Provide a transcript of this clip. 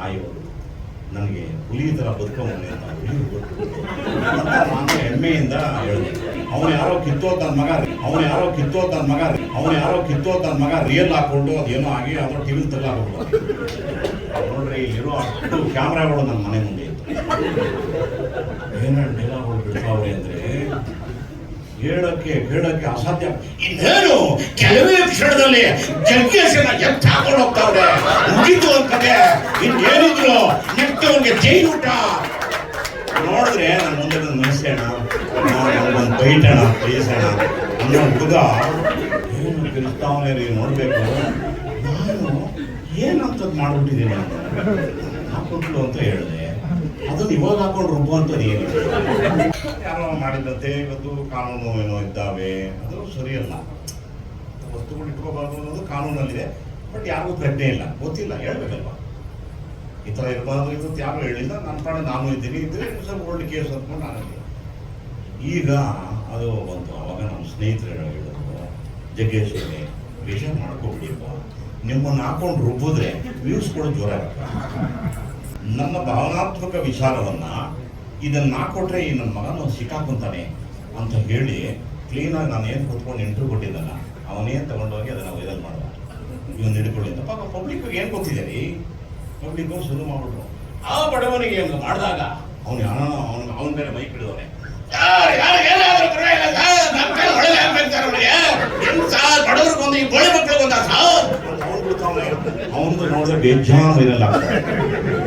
ಸಾಯೋದು ನನಗೆ ಹುಲಿ ಥರ ಬದುಕವನೆ ಅಂತ ನಾನು ಹೆಮ್ಮೆಯಿಂದ ಹೇಳಿದೆ. ಅವನು ಯಾರೋ ಕಿತ್ತೋ ತನ್ನ ಮಗ ಅವನು ಯಾರೋ ಕಿತ್ತೋ ತನ್ನ ಮಗ ಅವನು ಯಾರೋ ಕಿತ್ತೋ ತನ್ನ ಮಗ ರಿಯಲ್ ಹಾಕೊಂಡು ಅದೇನೋ ಆಗಿ ಅದರ ಟಿವಿಲ್ ತೆಗೆದಾಕ್ಬಿಟ್ಟು ನೋಡ್ರಿ ಇಲ್ಲಿರೋ ಅಷ್ಟು ಕ್ಯಾಮ್ರಾಗಳು ನನ್ನ ಮನೆ ಮುಂದೆ ಇತ್ತು. ಏನೇನು ಡೈಲಾಗ್ಗಳು ಬಿಡ್ತಾವ್ರೆ ಅಂದ್ರೆ? ಹೇಳಕ್ಕೆ ಹೇಳಕ್ಕೆ ಅಸಾಧ್ಯ. ಇನ್ನೇನು, ಕೆಲವೇ ಕ್ಷಣದಲ್ಲಿ ಜಗ್ಗೇಶನ ಎತ್ತ ಹಾಕೊಂಡು ಹೋಗ್ತಾವ್ರೆ. ಮುಗಿತು ಅಂತದೆ ಇನ್ನೇನಿದ್ರು ನೆಕ್ಸ್ಟ್ ಅವನಿಗೆ ಜೈಲು ಊಟ. ನೋಡಿದ್ರೆ ನನ್ನ ಮುಂದೆ ನನ್ನ ಮನಸ್ಸೇಣ ಒಂದು ಬೈಟಣ ಬೈಸೋಣ. ಅನ್ನೋ ಹುಡುಗ ಏನು ಕಿರಿಸ್ತಾವನೆ ರೀ, ನೋಡಬೇಕು. ನಾನು ಏನಂತದ್ ಮಾಡ್ಬಿಟ್ಟಿದ್ದೀನಿ ಅಂತ. ಹಾಕೊಂಡ್ಲು ಅಂತ ಹೇಳಿದೆ. ಅದನ್ನ ಇವಾಗ ಹಾಕೊಂಡು ರುಬ್ಬುವಂಥದ್ದು ಏನು ಯಾರೋ ಮಾಡಿದಂತೆ ಇವತ್ತು ಕಾನೂನು ಏನೋ ಇದ್ದಾವೆ, ಅದು ಸರಿಯಲ್ಲ ವಸ್ತುಗಳು ಇಟ್ಕೋಬಾರ್ದು ಅನ್ನೋದು ಕಾನೂನಲ್ಲಿದೆ, ಬಟ್ ಯಾರಿಗೂ ಪ್ರಜ್ಞೆ ಇಲ್ಲ. ಗೊತ್ತಿಲ್ಲ, ಹೇಳ್ಬೇಕಲ್ವಾ? ಈ ಥರ ಇರಬಾರ್ದು, ಇವತ್ತು ಯಾರು ಹೇಳಿಲ್ಲ. ನನ್ನ ಪಾಡೆ ನಾನು ಇದ್ದೀನಿ. ಇದ್ರೆ ಸ್ವಲ್ಪ ಓಲ್ಡ್ ಕೇಸ್ ಅಂದ್ಕೊಂಡು ನಾನು ಈಗ ಅದು ಬಂತು. ಅವಾಗ ನಮ್ಮ ಸ್ನೇಹಿತರು ಹೇಳಿದ್ರು ಜಗ್ಗೇಶ್ ವಿಷಯ ಮಾಡ್ಕೊಬಿಡಿಪ್ಪ ನಿಮ್ಮನ್ನು ಹಾಕೊಂಡು ರುಬ್ಬಿದ್ರೆ ವ್ಯೂಸ್ ಕೂಡ ಜೋರ ಇರುತ್ತೆ ನನ್ನ ಭಾವನಾತ್ಮಕ ವಿಚಾರವನ್ನ ಇದನ್ನ ಹಾಕೊಟ್ರೆ ಈ ನನ್ನ ಮಗನ ಸಿಕ್ಕಾಕೊಂತಾನೆ ಅಂತ ಹೇಳಿ ಕ್ಲೀನಾಗಿ ನಾನು ಏನು ಕೂತ್ಕೊಂಡು ಇಂಟರ್ವ್ಯೂ ಕೊಟ್ಟಿದ್ದಲ್ಲ ಅವನೇನು ತಗೊಂಡೋಗಿ ಅದನ್ನ ವೈರಲ್ ಮಾಡುವ. ಇವನ್ ಹಿಡ್ಕೊಳ್ಳಿ ಅಂತ. ಪಾಪ ಪಬ್ಲಿಕ್ ಏನು ಗೊತ್ತಿದೆ ರೀ? ಪಬ್ಲಿಕ್ ಶುರು ಮಾಡ್ಬಿಟ್ರು. ಆ ಬಡವನಿಗೆ ಏನು ಮಾಡಿದಾಗ ಅವನು ಯಾರೋ ಅವನು, ಅವನ ಮೇಲೆ ಮೈಕ್ ಹಿಡಿದವನೆ ಈ ಅವನು ನೋಡಿದ್ರೆ ವೈರಲ್ ಆಗ್ತದೆ